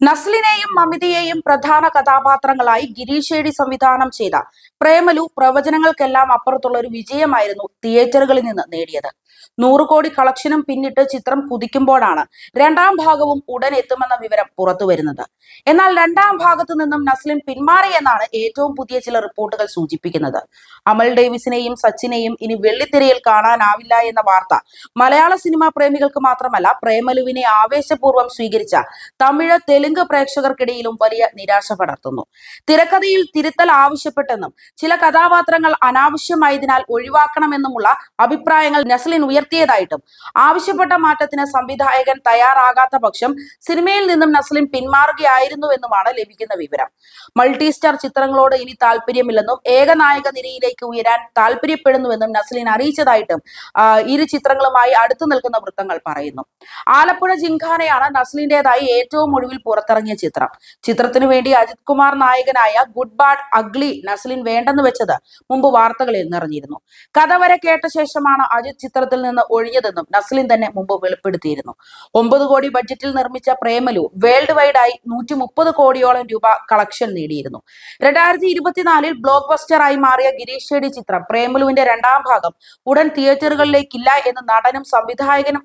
നസ്ലിനെയും മമിതയെയും പ്രധാന കഥാപാത്രങ്ങളായി ഗിരീഷേടി സംവിധാനം ചെയ്ത പ്രേമലു പ്രവചനങ്ങൾക്കെല്ലാം അപ്പുറത്തുള്ള ഒരു വിജയമായിരുന്നു തിയേറ്ററുകളിൽ നിന്ന് നേടിയത്. നൂറ് കോടി കളക്ഷനും പിന്നിട്ട് ചിത്രം കുതിക്കുമ്പോഴാണ് രണ്ടാം ഭാഗവും ഉടൻ എത്തുമെന്ന വിവരം പുറത്തു വരുന്നത്. എന്നാൽ രണ്ടാം ഭാഗത്തു നിന്നും നസ്ലിൻ പിന്മാറി എന്നാണ് ഏറ്റവും പുതിയ ചില റിപ്പോർട്ടുകൾ സൂചിപ്പിക്കുന്നത്. അമൽ ഡേവിസിനെയും സച്ചിനെയും ഇനി വെള്ളിത്തിരയിൽ കാണാനാവില്ല എന്ന വാർത്ത മലയാള സിനിമാ പ്രേമികൾക്ക് മാത്രമല്ല പ്രേമലുവിനെ ആവേശപൂർവം സ്വീകരിച്ച തമിഴ് തെലുങ്ക് പ്രേക്ഷകർക്കിടയിലും വലിയ നിരാശ പടർത്തുന്നു. തിരക്കഥയിൽ തിരുത്തൽ ആവശ്യപ്പെട്ടെന്നും ചില കഥാപാത്രങ്ങൾ അനാവശ്യമായതിനാൽ ഒഴിവാക്കണമെന്നുമുള്ള അഭിപ്രായങ്ങൾ നസ്ലിൻ ഉയർത്തിയതായിട്ടും ആവശ്യപ്പെട്ട മാറ്റത്തിന് സംവിധായകൻ തയ്യാറാകാത്ത പക്ഷം സിനിമയിൽ നിന്നും നസ്ലിൻ പിന്മാറുകയായിരുന്നുവെന്നുമാണ് ലഭിക്കുന്ന വിവരം. മൾട്ടി സ്റ്റാർ ചിത്രങ്ങളോട് ഇനി താല്പര്യമില്ലെന്നും ഏകനായക നിരയിലേക്ക് ഉയരാൻ താല്പര്യപ്പെടുന്നുവെന്നും നസ്ലിൻ അറിയിച്ചതായിട്ടും ഇരു ചിത്രങ്ങളുമായി അടുത്തു നിൽക്കുന്ന വൃത്തങ്ങൾ പറയുന്നു. ആലപ്പുഴ ജിംഖാനയാണ് നസ്ലിന്റേതായി ഏറ്റവും ഒടുവിൽ പുറത്തിറങ്ങിയ ചിത്രം. ചിത്രത്തിനു വേണ്ടി അജിത് കുമാർ നായകനായ ഗുഡ് ബാഡ് അഗ്ലി നസ്ലിൻ വേണ്ടെന്ന് വെച്ചത് മുമ്പ് വാർത്തകളിൽ നിറഞ്ഞിരുന്നു. കഥ വരെ കേട്ട ശേഷമാണ് അജിത് ചിത്രത്തിൽ നിന്ന് ഒഴിഞ്ഞതെന്നും നസ്ലിൻ തന്നെ മുമ്പ് വെളിപ്പെടുത്തിയിരുന്നു. ഒമ്പത് കോടി ബഡ്ജറ്റിൽ നിർമ്മിച്ച പ്രേമലു വേൾഡ് വൈഡ് ആയി നൂറ്റി മുപ്പത് കോടിയോളം രൂപ കളക്ഷൻ നേടിയിരുന്നു. രണ്ടായിരത്തി ഇരുപത്തിനാലിൽ ബ്ലോക്ക് ബസ്റ്ററായി മാറിയ ഗിരീഷ് ഷെഡി ചിത്രം പ്രേമലുവിന്റെ രണ്ടാം ഭാഗം ഉടൻ തിയേറ്ററുകളിലേക്കില്ല എന്ന് നടനും സംവിധായകനും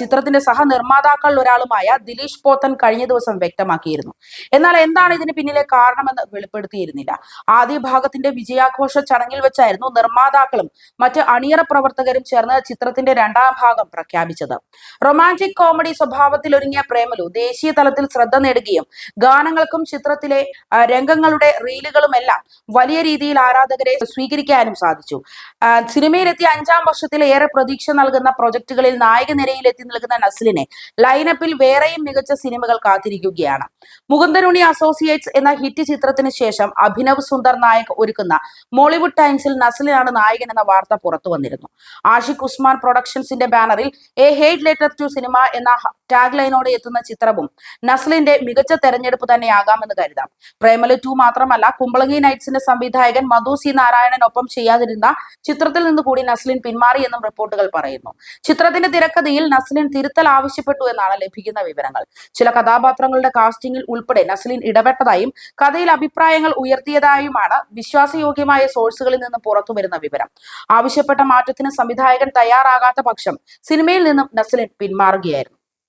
ചിത്രത്തിന്റെ സഹനിർമ്മാതാക്കളിൽ ഒരാളുമായ ദിലീഷ് പോത്തൻ കഴിഞ്ഞ ദിവസം വ്യക്തമാക്കിയിരുന്നു. എന്നാൽ എന്താണ് ഇതിന് പിന്നിലെ കാരണമെന്ന് വെളിപ്പെടുത്തിയിരുന്നില്ല. ആദ്യ ഭാഗത്തിന്റെ വിജയാഘോഷ ചടങ്ങിൽ വെച്ചായിരുന്നു നിർമ്മാതാക്കളും മറ്റ് അണിയറ പ്രവർത്തകരും ചേർന്ന് ചിത്രത്തിന്റെ രണ്ടാം ഭാഗം പ്രഖ്യാപിച്ചത്. റൊമാന്റിക് കോമഡി സ്വഭാവത്തിൽ ഒരുങ്ങിയ പ്രേമലു ദേശീയ തലത്തിൽ ശ്രദ്ധ നേടുകയും ഗാനങ്ങൾക്കും ചിത്രത്തിലെ രംഗങ്ങളുടെ റീലുകളുമെല്ലാം വലിയ രീതിയിൽ ആരാധകരെ സ്വീകരിക്കാനും സാധിച്ചു. സിനിമയിലെത്തിയ അഞ്ചാം വർഷത്തിൽ ഏറെ പ്രതീക്ഷ നൽകുന്ന പ്രൊജക്ടുകളിൽ നായക നിരയിൽ എത്തി നിൽക്കുന്ന നസ്ലിനെ ലൈനപ്പിൽ വേറെയും മികച്ച സിനിമകൾ കാത്തിരിക്കുകയാണ് മുകുന്ദനുണി അസോസിയേറ്റ്സ് എന്ന ഹിറ്റ് ചിത്രത്തിന് ശേഷം അഭിനവ് സുന്ദർ നായക് ഒരുക്കുന്ന മോളിവുഡ് ടൈംസിൽ നസലിനാണ് നായകൻ എന്ന വാർത്ത പുറത്തു വന്നിരുന്നു. ആഷിഖ് ഉസ്മാൻ പ്രൊഡക്ഷൻസിന്റെ ബാനറിൽ a hate letter to cinema എന്ന ടാഗ് ലൈനോടെ എത്തുന്ന ചിത്രവും നസലിന്റെ മികച്ച തെരഞ്ഞെടുപ്പ് തന്നെയാകാമെന്ന് കരുതാം. പ്രേമല ടു മാത്രമല്ല കുമ്പളങ്ങി നൈറ്റ്സിന്റെ സംവിധായകൻ മധു സി നാരായണനൊപ്പം ചെയ്യാതിരുന്ന ചിത്രത്തിൽ നിന്ന് കൂടി നസ്ലിൻ പിന്മാറിയെന്നും റിപ്പോർട്ടുകൾ പറയുന്നു. ചിത്രത്തിന്റെ തിരക്കഥയിൽ നസ്ലിൻ തിരുത്തൽ ആവശ്യപ്പെട്ടു എന്നാണ് ലഭിക്കുന്ന വിവരങ്ങൾ. ചില കഥാപാത്രങ്ങളുടെ കാസ്റ്റിംഗിൽ ഉൾപ്പെടെ നസലിൻ ഇടപെട്ടതായും കഥയിൽ അഭിപ്രായങ്ങൾ ഉയർത്തിയതായുമാണ് വിശ്വാസയോഗ്യമായ സോഴ്സുകളിൽ നിന്ന് പുറത്തു വരുന്ന വിവരം. ആവശ്യപ്പെട്ട മാറ്റത്തിന് സംവിധായകൻ തയ്യാറാകാത്ത പക്ഷം സിനിമയിൽ നിന്നും നസലിൻ പിന്മാറുകയായിരുന്നു.